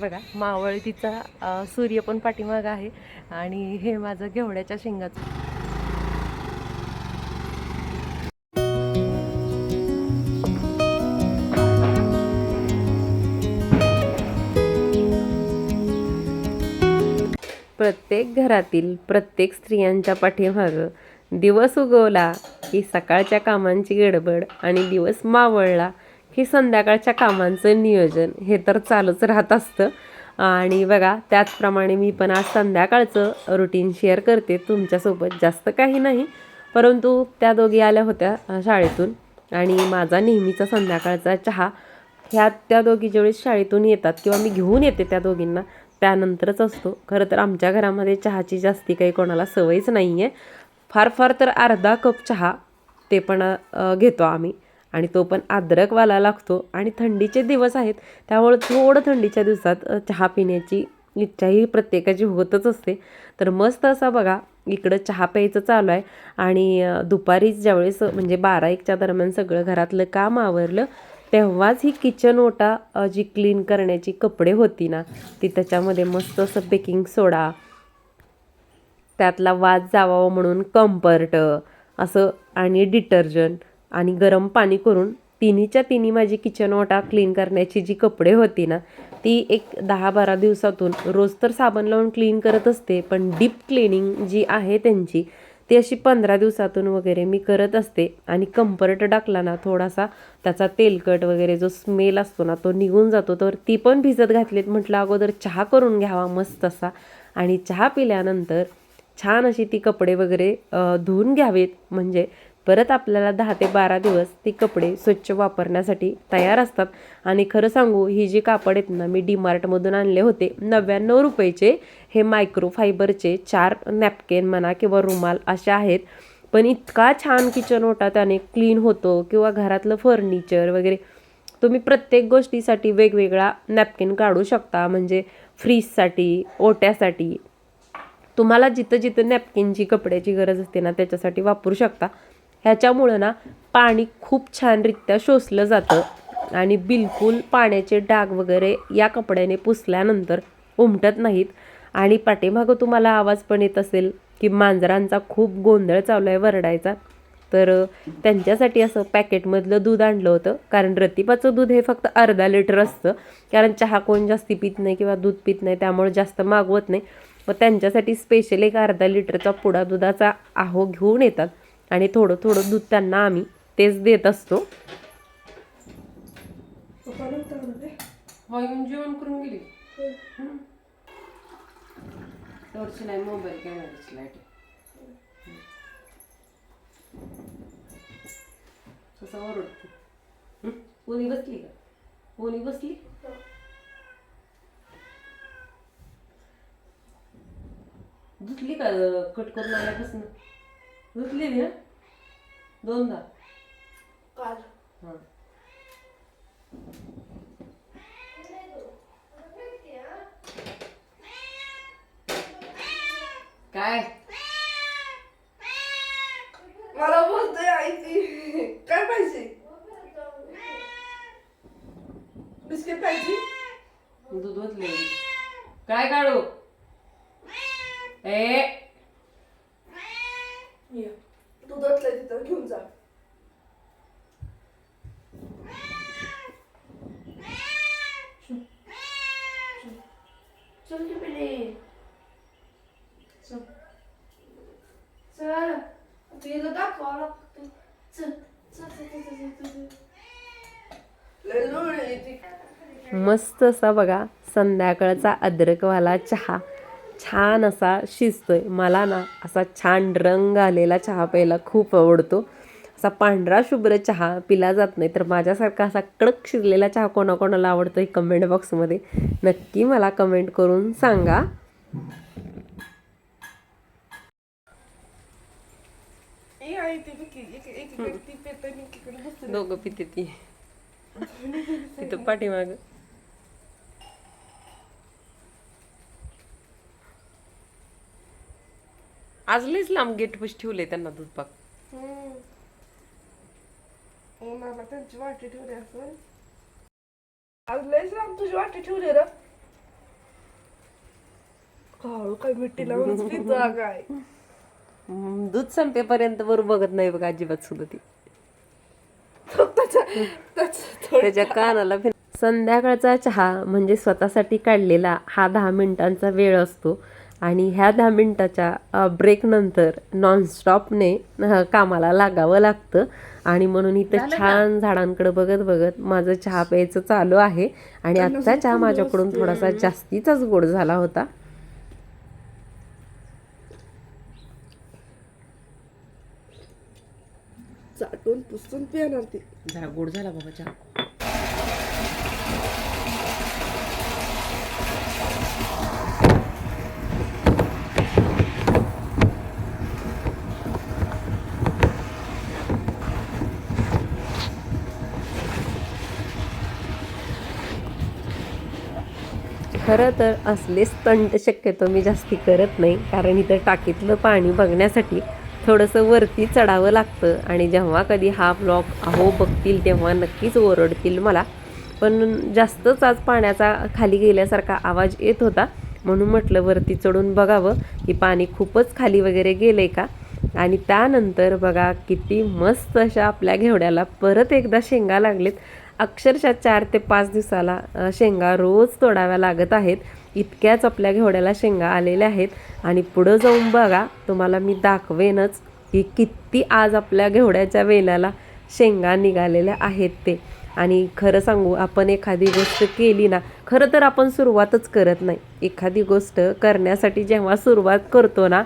बघा मावळतीचा तिचा सूर्य पण पाठीमाग आहे आणि हे माझं घेवड्याच्या शेंगाचं. प्रत्येक घरातील प्रत्येक स्त्रियांच्या पाठीमागं दिवस उगवला की सकाळच्या कामांची गडबड आणि दिवस मावळला. ही संध्याकाळच्या कामांचं नियोजन हे तर चालूच राहत असतं. आणि बघा त्याचप्रमाणे मी पण आज संध्याकाळचं रुटीन शेअर करते. तुमच्यासोबत जास्त काही नाही परंतु त्या दोघी आल्या होत्या शाळेतून. आणि माझा नेहमीचा संध्याकाळचा चहा. ह्या त्या दोघी ज्यावेळेस शाळेतून येतात किंवा मी घेऊन येते त्या दोघींना त्यानंतरच असतो. खरं तर आमच्या घरामध्ये चहाची जास्ती काही कोणाला सवयच नाही आहे फार फार तर अर्धा कप चहा ते पण घेतो आम्ही. आणि तो पण अद्रकवाला लागतो. आणि थंडीचे दिवस आहेत त्यामुळे थोडं थंडीच्या दिवसात चहा पिण्याची इच्छा ही प्रत्येकाची होतच असते. तर मस्त असा बघा इकडं चहा प्यायचं चालू आहे. आणि दुपारीच ज्यावेळेस म्हणजे बारा एकच्या दरम्यान सगळं घरातलं काम आवरलं तेव्हाच ही किचन ओटा जी क्लीन करण्याची कपडे होती ना ती त्याच्यामध्ये मस्त असं बेकिंग सोडा त्यातला वाज जावावा म्हणून कम्फर्ट असं आणि डिटर्जंट आणि गरम पाणी करून तिन्हीच्या तिन्ही माझी किचन ओटा क्लीन करण्याची जी कपडे होती ना ती एक दहा बारा दिवसातून रोज तर साबण लावून क्लीन करत असते पण डीप क्लिनिंग जी आहे त्यांची ती अशी पंधरा दिवसातून वगैरे मी करत असते. आणि कम्फर्ट टाकला ना थोडासा त्याचा तेलकट वगैरे जो स्मेल असतो ना तो निघून जातो. तर ती पण भिजत घातलीत. म्हटलं अगोदर चहा करून घ्यावा मस्त असा. आणि चहा पिल्यानंतर छान अशी ती कपडे वगैरे धुवून घ्यावेत. म्हणजे परत आपल्याला दहा ते बारा दिवस ती कपडे स्वच्छ वापरण्यासाठी तयार असतात. आणि खरं सांगू ही जी कापड आहेत ना मी डीमार्टमधून आणले होते. नव्याण्णव रुपयाचे हे मायक्रोफायबरचे चार नॅपकिन म्हणा किंवा रुमाल असे आहेत. पण इतका छान किचन ओटा त्याने क्लीन होतो किंवा घरातलं फर्निचर वगैरे. तुम्ही प्रत्येक गोष्टीसाठी वेगवेगळा नॅपकिन काढू शकता. म्हणजे फ्रीजसाठी ओट्यासाठी. तुम्हाला जिथं जिथं नॅपकिनची कपड्याची गरज असते ना त्याच्यासाठी वापरू शकता. ह्याच्यामुळं ना पाणी खूप छानरित्या शोषलं जातं. आणि बिलकुल पाण्याचे डाग वगैरे या कपड्याने पुसल्यानंतर उमटत नाहीत. आणि पाठीमागं तुम्हाला आवाज पण येत असेल की मांजरांचा खूप गोंधळ चालू आहे वरडायचा. तर त्यांच्यासाठी असं पॅकेटमधलं दूध आणलं होतं. कारण रतिपाचं दूध हे फक्त अर्धा लिटर असतं. कारण चहा कोण जास्ती पित नाही किंवा दूध पित नाही त्यामुळे जास्त मागवत नाही. मग त्यांच्यासाठी स्पेशल एक अर्धा लिटरचा पुडा दुधाचा आहो घेऊन येतात. आणि थोडं थोडं दूध त्यांना आम्ही तेच देत असतो. जेवण करून गेली? नाही मोबाईल कॅमेराची लाइट कसं ओरडते. कोणी बसली का? कोणी बसली? धुतली का कट करून आल्यापासून? धुतली ना? दोनदा. हां. काय मला बोलतोय आई ती काय पाहिजे बिस्किट पाहिजे दूध ओतले काय काढू ए ये. तू दटलंय तिथं घेऊन जा चल की पिले चल चल तिला दाखवावं लागतं चल चल चल चल चल चल चल लय लोळ आहे ती. मस्त असा बघा संध्याकाळचा अद्रकवाला चहा छान असा शिजतोय मला ना असा छान रंग आलेला चहा प्यायला खूप आवडतो असा पांढरा शुभ्र चहा पिला जात नाही तर माझ्यासारखा असा कडक शिरलेला चहा कोणाकोणाला आवडतो हे कमेंट बॉक्समध्ये नक्की मला कमेंट करून सांगा दोघं पिते ती तिथं पाठीमाग. आज लईच लांब गेट पशी ठेवले त्यांना दूध पाक. मला त्यांची वाटी ठेवली असं आज लयच लांब तुझी वाटी ठेवली र. हळू काय मिठी आई. हम्म, दूध संपेपर्यंत वर बघत नाही बघा अजिबात सुद्धा ती. त्याच्या कानाला फिर- संध्याकाळचा चहा म्हणजे स्वतःसाठी काढलेला हा दहा मिनिटांचा वेळ असतो. आणि ह्या दहा मिनिटाच्या ब्रेक नंतर नॉनस्टॉपने कामाला लागावं लागतं. आणि म्हणून इथं छान झाडांकडे बघत बघत माझं चहा प्यायचं चालू आहे. आणि आत्ता चहा माझ्याकडून थोडासा जास्तीचाच गोड झाला होता. चाटून पुसून पिणार ती. जरा गोड झाला बाबा चहा. खरं तर असले स्टंट शक्यतो मी जास्ती करत नाही कारण इथं टाकीतलं पाणी बघण्यासाठी थोडंसं वरती चढावं लागतं. आणि जेव्हा कधी हा ब्लॉग अहो बघतील तेव्हा नक्कीच ओरडतील मला. पण जास्तच आज पाण्याचा खाली गेल्यासारखा आवाज येत होता. म्हणून म्हटलं वरती चढून बघावं की पाणी खूपच खाली वगैरे गेलं आहे का? आणि त्यानंतर बघा किती मस्त अशा आपल्या घेवड्याला परत एकदा शेंगा लागलेत. अक्षरशः चार ते पाच दिवसाला शेंगा रोज तोडाव्या लागत आहेत. इतक्याच आपल्या घेवड्याला शेंगा आलेल्या आहेत. आणि पुढं जाऊन बघा तुम्हाला मी दाखवेनच की किती आज आपल्या घेवड्याच्या वेलाला शेंगा निघालेल्या आहेत ते. आणि खरं सांगू आपण एखादी गोष्ट केली ना खरं तर आपण सुरुवातच करत नाही. एखादी गोष्ट करण्यासाठी जेव्हा सुरुवात करतो ना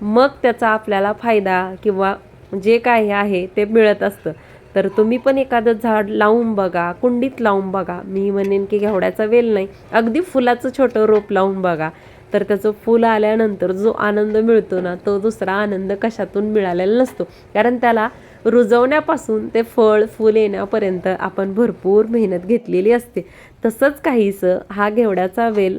मग त्याचा आपल्याला फायदा किंवा जे काही आहे ते मिळत असतं. तर तुम्ही पण एखादं झाड लावून बघा कुंडीत लावून बघा. मी म्हणेन की घेवड्याचा वेल नाही अगदी फुलाचं छोटं रोप लावून बघा. तर त्याचं फुल आल्यानंतर जो आनंद मिळतो ना तो दुसरा आनंद कशातून मिळालेला नसतो. कारण त्याला रुजवण्यापासून ते फळ फुल येण्यापर्यंत आपण भरपूर मेहनत घेतलेली असते. तसंच काहीसं हा घेवड्याचा वेल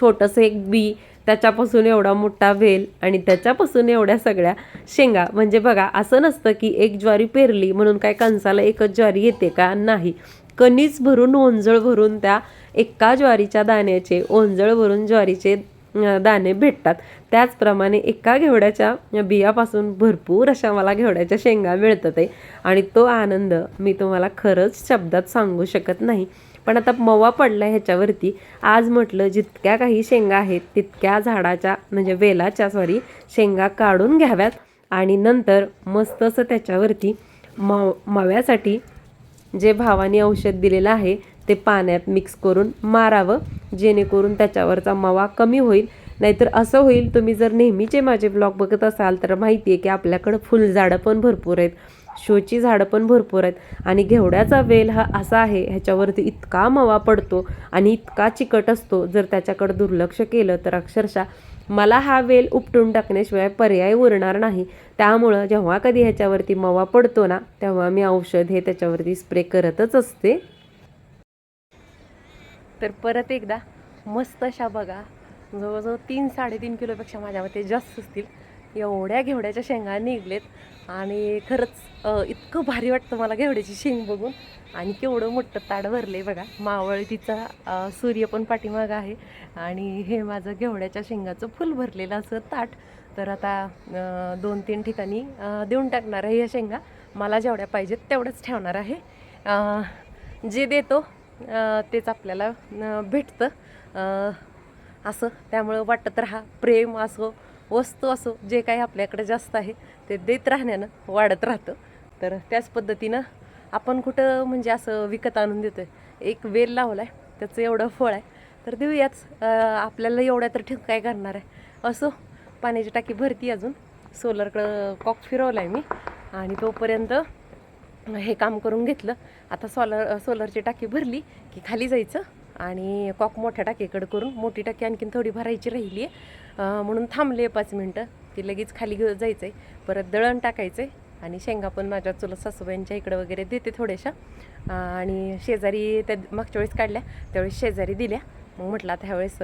छोटंसं एक बी त्याच्यापासून एवढा मोठा वेल आणि त्याच्यापासून एवढ्या सगळ्या शेंगा. म्हणजे बघा असं नसतं की एक ज्वारी पेरली म्हणून काय कणसाला एकच ज्वारी येते का? नाही. कणीस भरून ओंजळ भरून त्या एका ज्वारीच्या दाण्याचे ओंजळ भरून ज्वारीचे दाणे भेटतात. त्याचप्रमाणे एका घेवड्याच्या बियापासून भरपूर अशा मला घेवड्याच्या शेंगा मिळतात आहे. आणि तो आनंद मी तुम्हाला खरंच शब्दात सांगू शकत नाही. पण आता मवा पडला ह्याच्यावरती. आज म्हटलं जितक्या काही शेंगा आहेत तितक्या झाडाच्या म्हणजे वेलाच्या सॉरी शेंगा काढून घ्याव्यात. आणि नंतर मस्त असं त्याच्यावरती मव मव्यासाठी जे भावाने औषध दिलेलं आहे ते पाण्यात मिक्स करून मारावं जेणेकरून त्याच्यावरचा मवा कमी होईल. नाहीतर असं होईल तुम्ही जर नेहमीचे माझे ब्लॉग बघत असाल तर माहिती आहे की आपल्याकडं फुलझाडं पण भरपूर आहेत. शोची झाडं पण भरपूर आहेत. आणि घेवड्याचा वेल हा असा आहे ह्याच्यावरती इतका मवा पडतो आणि इतका चिकट असतो जर त्याच्याकडं दुर्लक्ष केलं तर अक्षरशः मला हा वेल उपटून टाकण्याशिवाय पर्याय उरणार नाही. त्यामुळं जेव्हा कधी ह्याच्यावरती मवा पडतो ना तेव्हा मी औषध हे त्याच्यावरती स्प्रे करतच असते. तर परत एकदा मस्त अशा बघा जवळजवळ तीन साडेतीन किलोपेक्षा माझ्या मते जास्त असतील. एवढ्या घेवड्याच्या शेंगा निघलेत आणि खरंच इतकं भारी वाटतं मला घेवड्याची शेंग बघून. आणि केवढं मोठं ताड भरले बघा. मावळतीचा सूर्य पण पाठीमागं आहे. आणि हे माझं घेवड्याच्या शेंगाचं फुल भरलेलं असं ताट. तर आता दोन तीन ठिकाणी देऊन टाकणार आहे या शेंगा. मला जेवढ्या पाहिजेत तेवढंच ठेवणार आहे. जे देतो तेच आपल्याला भेटतं. असं. त्यामुळं वाटत राहा प्रेम असो वस्तू असो जे काही आपल्याकडे जास्त आहे ते देत राहण्यानं वाढत राहतं. तर त्याच पद्धतीनं आपण कुठं म्हणजे असं विकत आणून देतोय. एक वेल लावला आहे त्याचं एवढं फळ आहे. तर देऊयाच आपल्याला एवढ्या तर ठीक काय करणार आहे. असो पाण्याची टाकी भरती अजून. सोलरकडं कॉक फिरवला आहे मी. आणि तोपर्यंत हे काम करून घेतलं. आता सोलर सोलरची टाकी भरली की खाली जायचं आणि कॉक मोठ्या टाकीकडे करून मोठी टाकी आणखीन थोडी भरायची राहिली आहे म्हणून थांबले पाच मिनटं. की लगेच खाली घेऊन जायचं आहे परत दळण टाकायचं आहे आणि शेंगा पण माझ्या चुलत सासूबाईंच्या इकडं वगैरे देते थोड्याशा. आणि शेजारी त्या मागच्या वेळेस काढल्या त्यावेळेस शेजारी दिल्या. मग म्हटलं आता ह्यावेळेस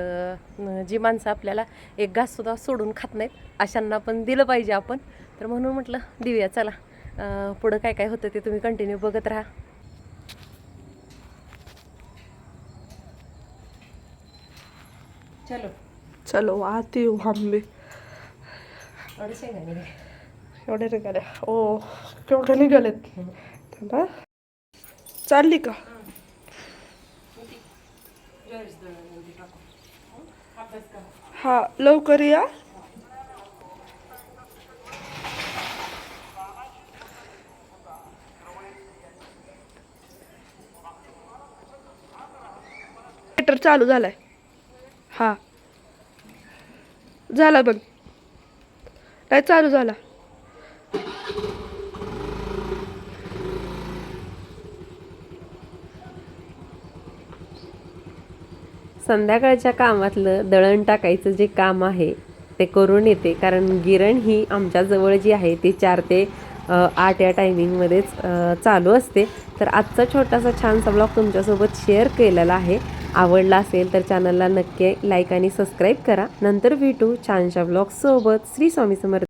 जी माणसं आपल्याला एक घाससुद्धा सोडून खात नाहीत अशांना पण दिलं पाहिजे आपण. तर म्हणून म्हटलं देऊया चला. पुढं काय काय होतं ते तुम्ही कंटिन्यू बघत राहा. चलो. चलो आती हूँ हम भी। एवढे निघाले ओ केवढे निघालेत थांबा चालली का। हा लवकर या। चालू झालाय. हा। झाला बघ. नाही चालू झाला. संध्याकाळच्या कामातलं दळण टाकायचं जे काम आहे ते करून येते. कारण गिरण ही आमच्याजवळ जी आहे ती चार ते आठ या टायमिंगमध्येच चालू असते. तर आजचा छोटासा छानसा ब्लॉग तुमच्यासोबत शेअर केलेला आहे. आवडला असेल तर चॅनलला नक्की लाईक आणि सबस्क्राईब करा. नंतर भेटू छानशा ब्लॉगसोबत श्री स्वामी समर्थ.